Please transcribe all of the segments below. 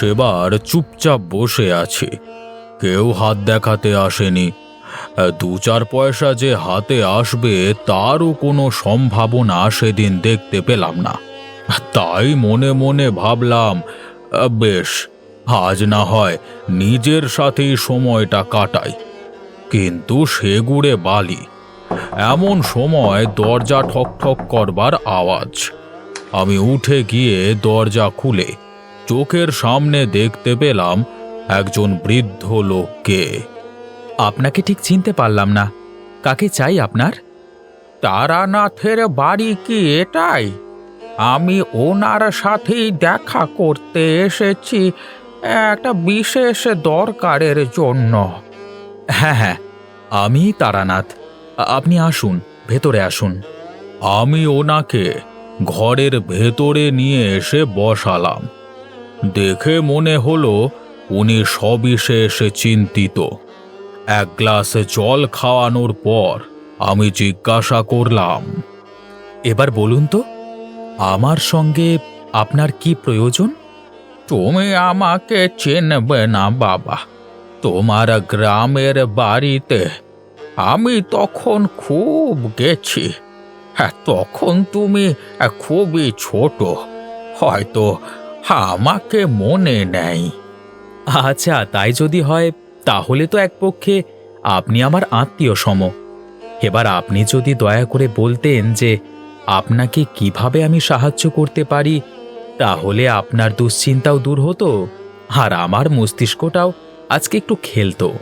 সেবার চুপচাপ বসে আছে। কেউ হাত দেখাতে আসেনি। দু চার পয়সা যে হাতে আসবে, তারও কোনো সম্ভাবনা সেদিন দেখতে পেলাম না। তাই মনে মনে ভাবলাম, বেশ, আজ না হয় নিজের সাথেই সময়টা কাটাই। কিন্তু সেগুড়ে বালি। এমন সময় দরজা ঠক ঠক করবার আওয়াজ। আমি উঠে গিয়ে দরজা খুলে চোখের সামনে দেখতে পেলাম একজন বৃদ্ধ লোককে। আপনাকে ঠিক চিনতে পারলাম না। কাকে চাই আপনার? তারানাথের বাড়ি কি এটাই? আমি ওনার সাথেই দেখা করতে এসেছি, একটা বিশেষ দরকারের জন্য। হ্যাঁ হ্যাঁ আমি তারানাথ। আপনি আসুন, ভেতরে আসুন। আমি ওনাকে ঘরের ভেতরে নিয়ে এসে বসালাম। দেখে মনে হলো উনি সবিশেষে চিন্তিত। এক গ্লাস জল খাওয়ানোর পর আমি জিজ্ঞাসা করলাম, এবার বলুন তো, আমার সঙ্গে আপনার কি প্রয়োজন? তুমি আমাকে চেনবে না, বাবা। তোমার গ্রামের বাড়িতে আমি তখন খুব গেছি। হ্যাঁ তখন তুমি খুবই ছোট। হয়তো আমাকে মনে নেই। আচ্ছা তাই যদি হয়, তাহলে তো এক পক্ষে আপনি আমার আত্মীয় সম। এবার আপনি যদি দয়া করে বলতেন যে আপনাকে কীভাবে আমি সাহায্য করতে পারি, তাহলে আপনার দুশ্চিন্তাও দূর হতো, আর আমার মস্তিষ্কটাও আজকে একটু খেলতো।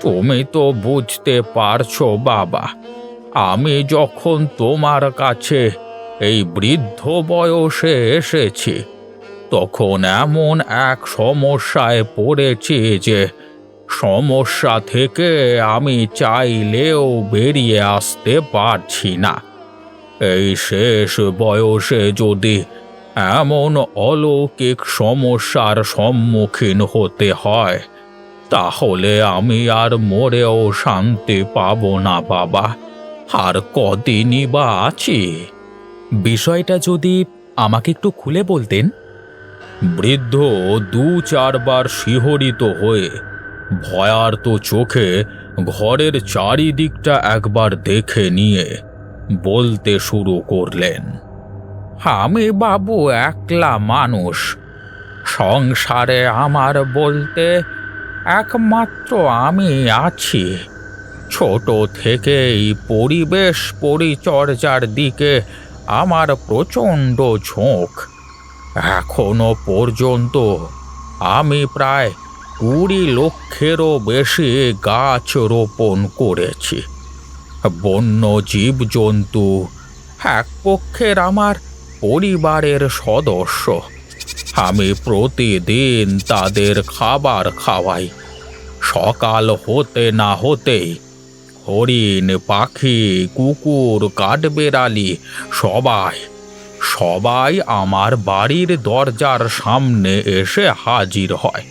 তুমি তো বুঝতে পারছ, বাবা, আমি যখন তোমার কাছে এই বৃদ্ধ বয়সে এসেছি তখন এমন এক সমস্যায় পড়েছি যে সমস্যা থেকে আমি চাইলেও বেরিয়ে আসতে পারছি না। এই শেষ বয়সে যদি এমন অলৌকিক সমস্যার সম্মুখীন হতে হয়, তাহলে আমি আর মরেও শান্তি পাবো না, বাবা। আর কদিনই বা আছি। বিষয়টা যদি আমাকে একটু খুলে বলতেন। বৃদ্ধ দু চারবার শিহরিত হয়ে ভয়ার্ত চোখে ঘরের চারিদিকটা একবার দেখে নিয়ে বলতে শুরু করলেন, আমি বাবু একলা মানুষ। সংসারে আমার বলতে একমাত্র আমি আছি। ছোট থেকেই পরিবেশ পরিচর্যার দিকে আমার প্রচণ্ড ঝোঁক। এখনও পর্যন্ত আমি প্রায় কুড়ি লক্ষেরও বেশি গাছ রোপণ করেছি। বন্য জীবজন্তু এক পক্ষের আমার পরিবারের সদস্য। আমি প্রতিদিন তাদের খাবার খাওয়াই। সকাল হতে না হতেই হরিণ, পাখি, কুকুর, কাঠবেড়ালি সবাই সবাই আমার বাড়ির দরজার সামনে এসে হাজির হয়।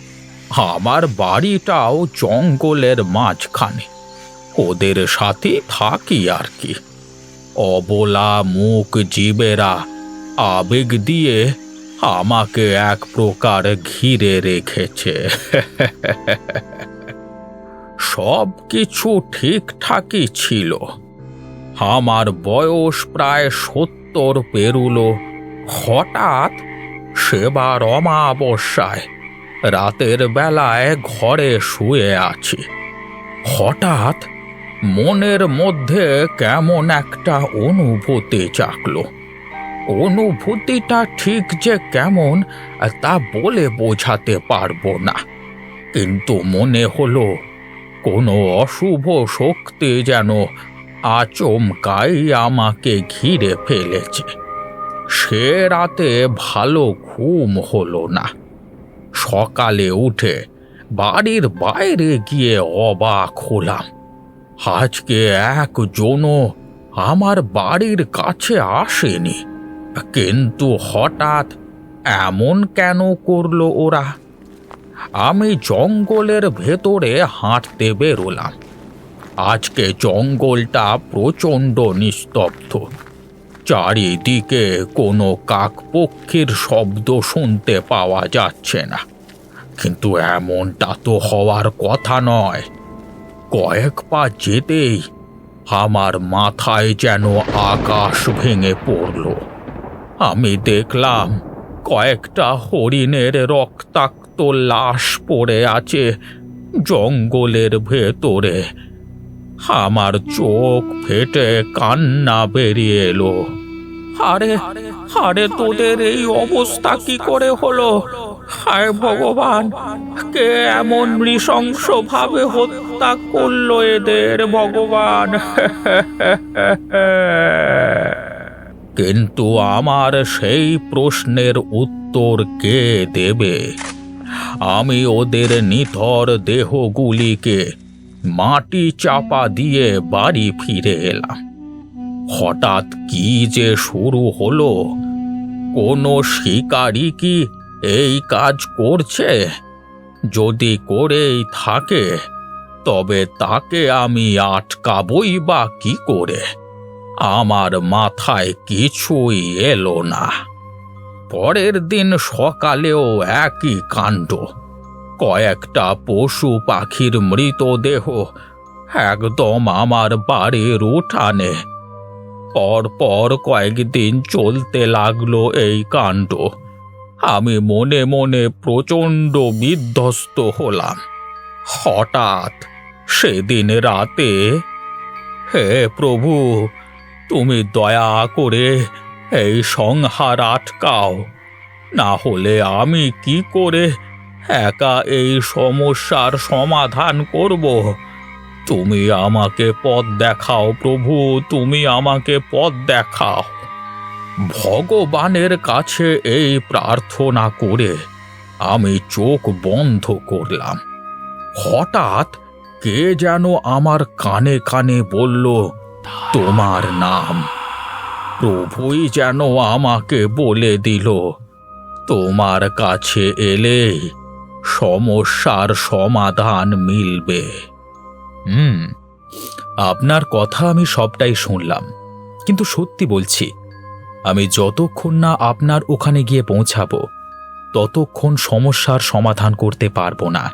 আমার বাড়িটাও জঙ্গলের মাঝখানে। ওদের সাথে থাকি আর কি। অবলা মুখ জীবেরা আবেগ দিয়ে আমাকে এক প্রকার ঘিরে রেখেছে। সব কিছু ঠিকঠাকই ছিল। আমার বয়স প্রায় সত্তর পেরুলো। হঠাৎ সেবার অমাবস্যায় রাতের বেলায় ঘরে শুয়ে আছি। হঠাৎ মনের মধ্যে কেমন একটা অনুভূতি জাগলো। অনুভূতিটা ঠিক যে কেমন, তা বলে বোঝাতে পারব না। কিন্তু মনে হলো, কোনো অশুভ শক্তি যেন আচমকাই আমাকে ঘিরে ফেলেছে। সে রাতে ভালো ঘুম হলো না। সকালে উঠে বাড়ির বাইরে গিয়ে অবাক হলাম। আজকে একজনও আমার বাড়ির কাছে আসেনি, কিন্তু হঠাৎ এমন কেন করল ওরা? আমি জঙ্গলের ভেতরে হাঁটতে বেরোলাম। আজকে জঙ্গলটা প্রচণ্ড নিস্তব্ধ। চারিদিকে কোনো কাকপক্ষীর শব্দ শুনতে পাওয়া যাচ্ছে না। কিন্তু এমনটা তো হওয়ার কথা নয়। কয়েক পা যেতেই আমার মাথায় যেন আকাশ ভেঙে পড়ল। আমি দেখলাম কয়েকটা হরিণের রক্তাক্ত লাশ পড়ে আছে জঙ্গলের ভেতরে। আমার চোখ ফেটে কান্না বেরিয়ে এলো। আরে আরে তোদের এই অবস্থা কি করে হলো? হায় ভগবান, কে এমন নৃশংস ভাবে হত্যা করল এদের ভগবান? কিন্তু আমার সেই প্রশ্নের উত্তর কে দেবে? আমি ওদের নিথর দেহগুলিকে মাটি চাপা দিয়ে বাড়ি ফিরে এলাম। হঠাৎ কি যে শুরু হলো? কোনো শিকারী কি এই কাজ করছে? যদি করেই থাকে, তবে তাকে আমি আটকাবই বা কি করে? আমার মাথায় কিছুই এলো না। পরের দিন সকালেও একই কাণ্ড। কয়েকটা পশু পাখির মৃতদেহ একদম আমার বাড়ির উঠানে। পরপর কয়েকদিন চলতে লাগল এই কাণ্ড। আমি মনে মনে প্রচণ্ড বিধ্বস্ত হলাম। হঠাৎ সেদিন রাতে, হে প্রভু, তুমি দয়া করে এই সংহার আটকাও। না হলে আমি কি করে একা এই সমস্যার সমাধান করব। তুমি আমাকে পথ দেখাও প্রভু, তুমি আমাকে পথ দেখাও। ভগবানের কাছে এই প্রার্থনা করে আমি চোখ বন্ধ করলাম। হঠাৎ কে যেন আমার কানে কানে বলল, তোমার নাম। প্রভুই যেন আমাকে বলে দিল, তোমার কাছে এলেই সমস্যার সমাধান মিলবে। হুম, আপনার কথা আমি সবটাই শুনলাম। কিন্তু সত্যি বলছি, আমি যতক্ষণ না আপনার ওখানে গিয়ে পৌঁছাবো, ততক্ষণ সমস্যার সমাধান করতে পারব না।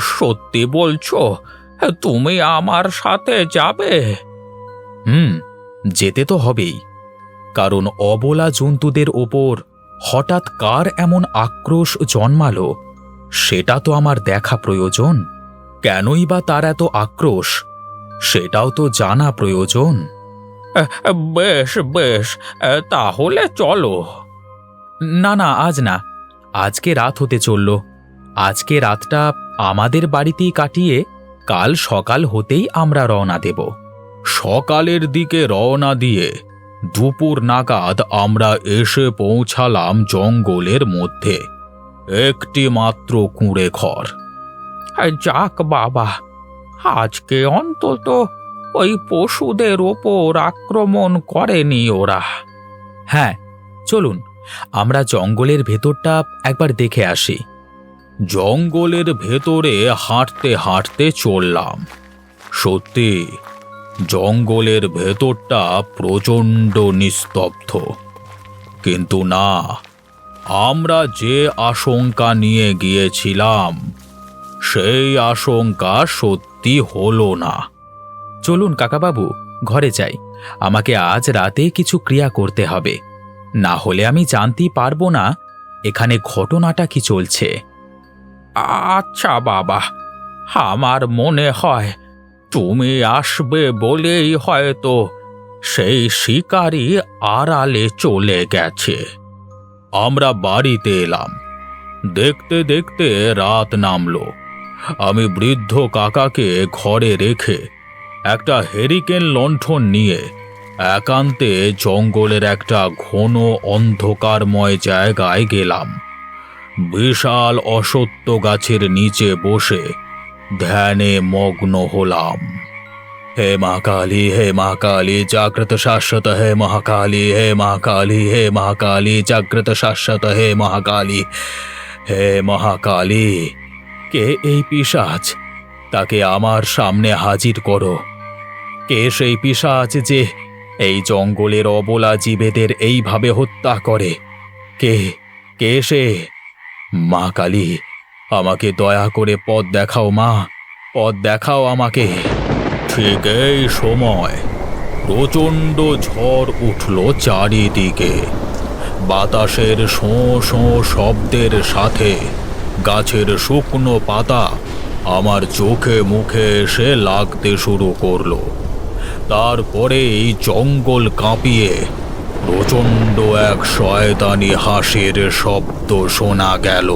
সত্যি বলছো? তুমি আমার সাথে যাবে? হুম, যেতে তো হবেই। কারণ অবলা জন্তুদের ওপর হঠাৎ কার এমন আক্রোশ জন্মালো সেটা তো আমার দেখা প্রয়োজন। কেনই বা তার এত আক্রোশ? সেটাও তো জানা প্রয়োজন। বেশ বেশ তাহলে চলো। না না আজ না। আজকে রাত হতে চলল। আজকে রাতটা আমাদের বাড়িতেই কাটিয়ে কাল সকাল হতেই আমরা রওনা দেব। সকালের দিকে রওনা দিয়ে দুপুর নাগাদ আমরা এসে পৌঁছালাম জঙ্গলের মধ্যে। একটি মাত্র কুঁড়ে ঘর। যাক বাবা আজকে অন্তত ওই পশুদের ওপর আক্রমণ করেনি ওরা। হ্যাঁ চলুন আমরা জঙ্গলের ভেতরটা একবার দেখে আসি। জঙ্গলের ভেতরে হাঁটতে হাঁটতে চললাম। সত্যি জঙ্গলের ভেতরটা প্রচণ্ড নিস্তব্ধ। কিন্তু না আমরা যে আশঙ্কা নিয়ে গিয়েছিলাম, সেই আশঙ্কা সত্যি হলো না। চলুন, কাকাবাবু, ঘরে যাই। আমাকে আজ রাতে কিছু ক্রিয়া করতে হবে। না হলে আমি জানতেই পারব না এখানে ঘটনাটা কি চলছে। আচ্ছা বাবা। আমার মনে হয় তুমি আসবে বলেই হয়তো সেই শিকারী আড়ালে চলে গেছে। আমরা বাড়িতে এলাম। দেখতে দেখতে রাত নামলো। আমি বৃদ্ধ কাকাকে ঘরে রেখে একটা হেরিকেন লণ্ঠন নিয়ে একান্তে জঙ্গলের একটা ঘন অন্ধকারময় জায়গায় গেলাম। বিশাল অসত্য গাছের নিচে বসে ধ্যানে মগ্ন হলাম। হে মা কালী হে মা কালী জাগ্রত শাশ্বত হে মহাকালী, হে মা কালী হে মহাকালী, জাগ্রত শাশ্বত হে মহাকালী হে মহাকালী। কে এই পিশাচ? তাকে আমার সামনে হাজির করো। কে সেই পিশাচ যে এই জঙ্গলের অবলা জীবেদের এইভাবে হত্যা করে? কে কে সে? মা কালী, আমাকে দয়া করে পথ দেখাও মা, পথ দেখাও আমাকে। ঠিক এই সময়। প্রচণ্ড ঝড় উঠল চারিদিকে। বাতাসের শোঁ শোঁ শব্দের সাথে গাছের শুকনো পাতা আমার চোখে মুখে এসে লাগতে শুরু করল। তারপরে এই জঙ্গল কাঁপিয়ে প্রচণ্ড এক শয়তানি হাসির শব্দ শোনা গেল।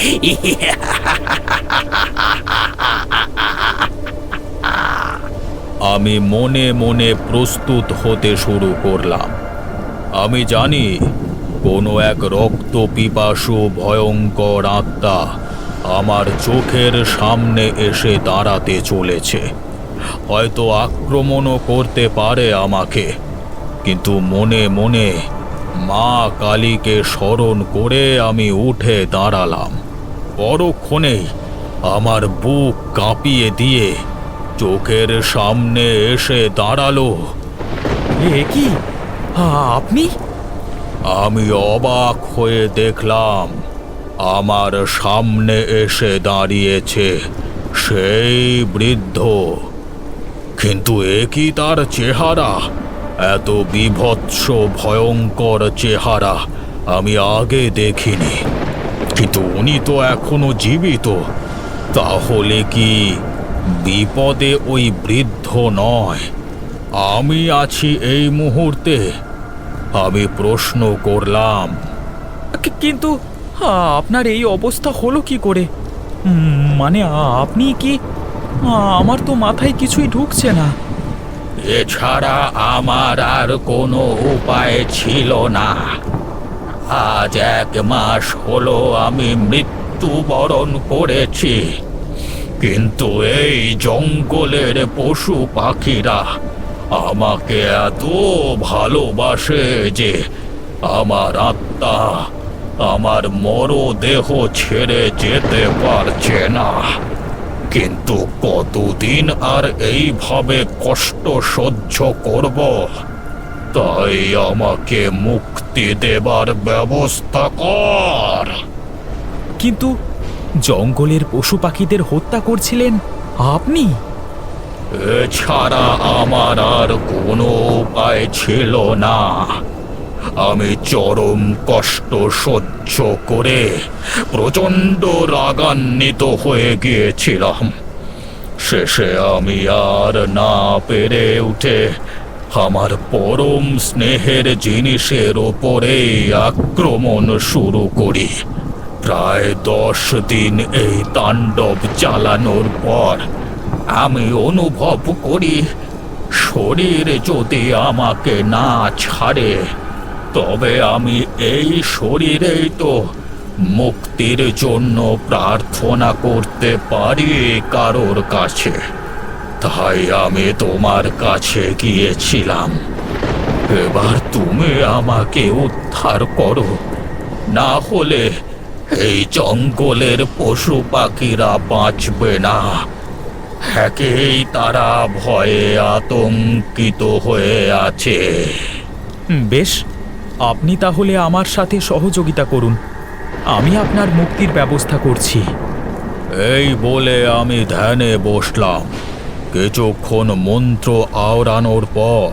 আমি মনে মনে প্রস্তুত হতে শুরু করলাম। আমি জানি কোনো এক রক্ত পিপাসু ভয়ঙ্কর আত্মা আমার চোখের সামনে এসে দাঁড়াতে চলেছে। হয়তো আক্রমণও করতে পারে আমাকে, কিন্তু মনে মনে মা কালীকে স্মরণ করে আমি উঠে দাঁড়ালাম। পরক্ষণেই আমার বুক কাঁপিয়ে দিয়ে চোখের সামনে এসে দাঁড়াল। এ কি? আপনি? আমি অবাক হয়ে দেখলাম আমার সামনে এসে দাঁড়িয়েছে সেই বৃদ্ধ। কিন্তু এ কি তার চেহারা? এত বিভৎস ভয়ঙ্কর চেহারা আমি আগে দেখিনি। কিন্তু উনি তো এখনও জীবিত। তাহলে কি বিপদে ওই বৃদ্ধ নয়? আমি আছি এই মুহূর্তে। আমি প্রশ্ন করলাম। কিন্তু আপনার এই অবস্থা হলো কি করে? মানে আপনি কি আমার তো মাথায় কিছুই ঢুকছে না। এছাড়া আমার আর কোনো উপায় ছিল না। আজ এক মাস হলো আমি মৃত্যুবরণ করেছি। কিন্তু এই জঙ্গলের পশু পাখিরা আমাকে এত ভালোবাসে যে আমার আত্মা আমার মরদেহ ছেড়ে যেতে পারছে না। কিন্তু কতদিন আর এইভাবে কষ্ট সহ্য করব? তাই আমাকে মুক্তি দেবার ব্যবস্থা কর। কিন্তু জঙ্গলের পশু পাখিদের হত্যা করছিলেন আপনি? এছাড়া আমার আর কোনো উপায় ছিল না। আমি চরম কষ্ট সহ্য করে প্রচণ্ড রাগান্বিত হয়ে গিয়েছিলাম। শেষে আমি আর না পেরে উঠে আমার পরম স্নেহের জিনিসের ওপরেই আক্রমণ শুরু করি। প্রায় দশ দিন এই তাণ্ডব চালানোর পর আমি অনুভব করি, শরীর যদি আমাকে না ছাড়ে, তবে আমি এই শরীরেই তো মুক্তির জন্য প্রার্থনা করতে পারি কারোর কাছে। তাই আমি তোমার কাছে গিয়েছিলাম। এবার তুমি আমাকে উদ্ধার করো। না হলে এই জঙ্গলের পশু পাখিরা বাঁচবে না। একেই তারা ভয়ে আতঙ্কিত হয়ে আছে। বেশ। আপনি তাহলে আমার সাথে সহযোগিতা করুন। আমি আপনার মুক্তির ব্যবস্থা করছি। এই বলে আমি ধ্যানে বসলাম। কিছুক্ষণ মন্ত্র আওড়ানোর পর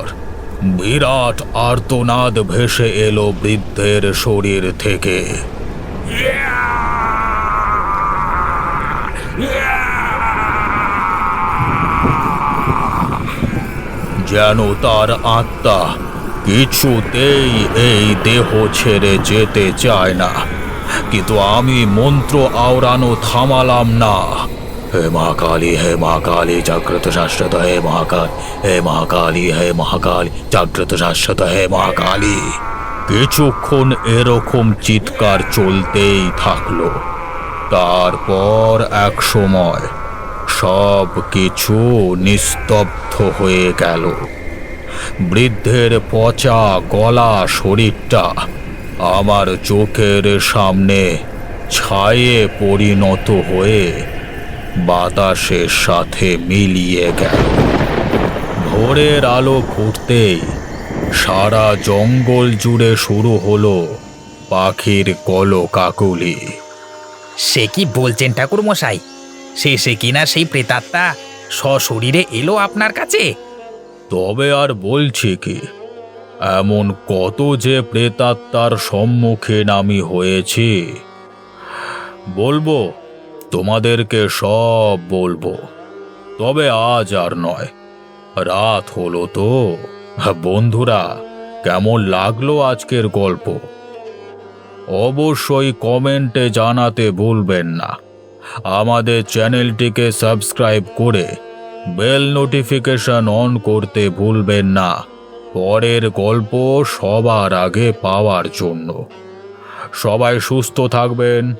বিরাট আর্তনাদ ভেসে এলো বৃদ্ধের শরীর থেকে। যেন তার আত্মা কিছুতেই এই দেহ ছেড়ে যেতে চায় না, কিন্তু আমি মন্ত্র আওড়ানো থামালাম না। হে মহাকালী হে মহাকালী, জাগ্রত শাশ্বত হে মহাকাল, হে মহাকালী হে মহাকালী, জাগ্রত শাশ্বত হে মহাকালী। কিছুক্ষণ এরকম চিৎকার চলতেই থাকল। তারপর এক সময় সব কিছু নিস্তব্ধ হয়ে গেল। বৃদ্ধের পচা গলা শরীরটা আমার চোখের সামনে ছায়ে পরিণত হয়ে বাতাসের সাথে মিলিয়ে গেল। ভোরের আলো ফুটতেই সারা জঙ্গল জুড়ে শুরু হলো পাখির কলকাকলি। সে কি বলছেন ঠাকুর মশাই শেষে কিনা সেই প্রেতাত্মা সশরীরে এলো আপনার কাছে? তবে আর বলছি কি এমন কত যে প্রেতাত্মার সম্মুখীন আমি হয়েছি। বলব তোমাদেরকে সব বলব। তবে আজ আর নয়। রাত হলো তো। বন্ধুরা, কেমন লাগল আজকের গল্প? অবশ্যই কমেন্টে জানাতে ভুলবেন না। আমাদের চ্যানেলটিকে সাবস্ক্রাইব করে বেল নোটিফিকেশন অন করতে ভুলবেন না। পরের গল্প সবার আগে পাওয়ার জন্য। সবাই সুস্থ থাকবেন।